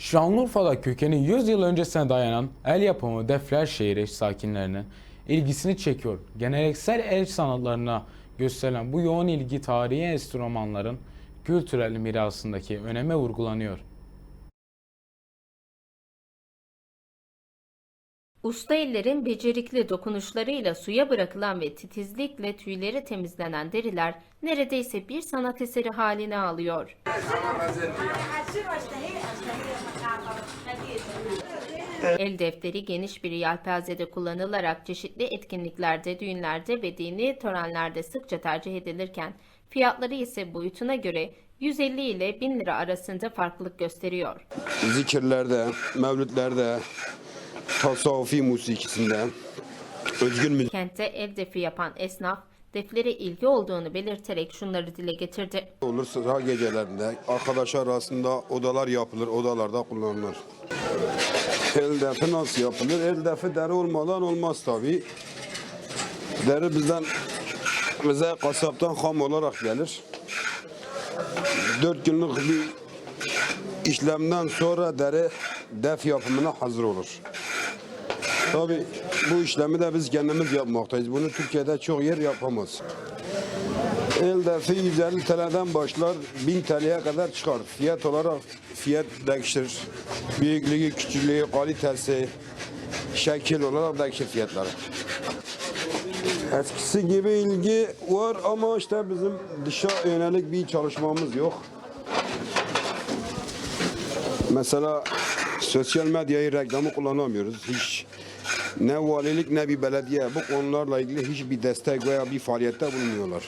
Şanlıurfa'da kökeni 100 yıl öncesine dayanan el yapımı defler şehri sakinlerinin ilgisini çekiyor. Geleneksel el sanatlarına gösterilen bu yoğun ilgi tarihi enstrümanların kültürel mirasındaki öneme vurgulanıyor. Usta ellerin becerikli dokunuşlarıyla suya bırakılan ve titizlikle tüyleri temizlenen deriler neredeyse bir sanat eseri haline alıyor. El defteri geniş bir yelpazede kullanılarak çeşitli etkinliklerde, düğünlerde ve dini törenlerde sıkça tercih edilirken fiyatları ise boyutuna göre 150 ile 1000 lira arasında farklılık gösteriyor. zikirlerde, mevlütlerde, tasavvufi musikisinde, özgün müzik Kentte el defi yapan esnaf, deflere ilgi olduğunu belirterek şunları dile getirdi. olur sıra gecelerinde. Arkadaşlar arasında odalar yapılır, odalarda kullanılır. El defi nasıl yapılır? El defi deri olmadan olmaz tabi. Deri bizden bize kasaptan ham olarak gelir. Dört günlük bir işlemden sonra deri def yapımına hazır olur. Tabi bu işlemi de biz kendimiz yapmaktayız. Bunu Türkiye'de çok yer yapamaz. El defi 150 TL'den başlar 1000 TL'ye kadar çıkar. Fiyat olarak fiyat değişir. Büyüklüğü, küçüklüğü, kalitesi, şekil olarak değişir fiyatları. Eskisi gibi ilgi var ama işte bizim dışa yönelik bir çalışmamız yok. Mesela sosyal medyayı reklamı kullanamıyoruz. Hiç ne valilik ne bir belediye bu konularla ilgili hiçbir destek veya bir faaliyette bulunmuyorlar.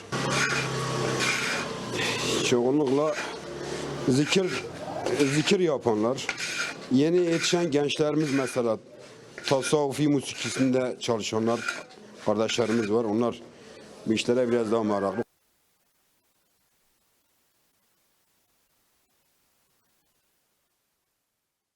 Çoğunlukla zikir zikir yapanlar, yeni yetişen gençlerimiz mesela tasavvufi musikisinde çalışanlar kardeşlerimiz var. Onlar bu işlere biraz daha meraklı.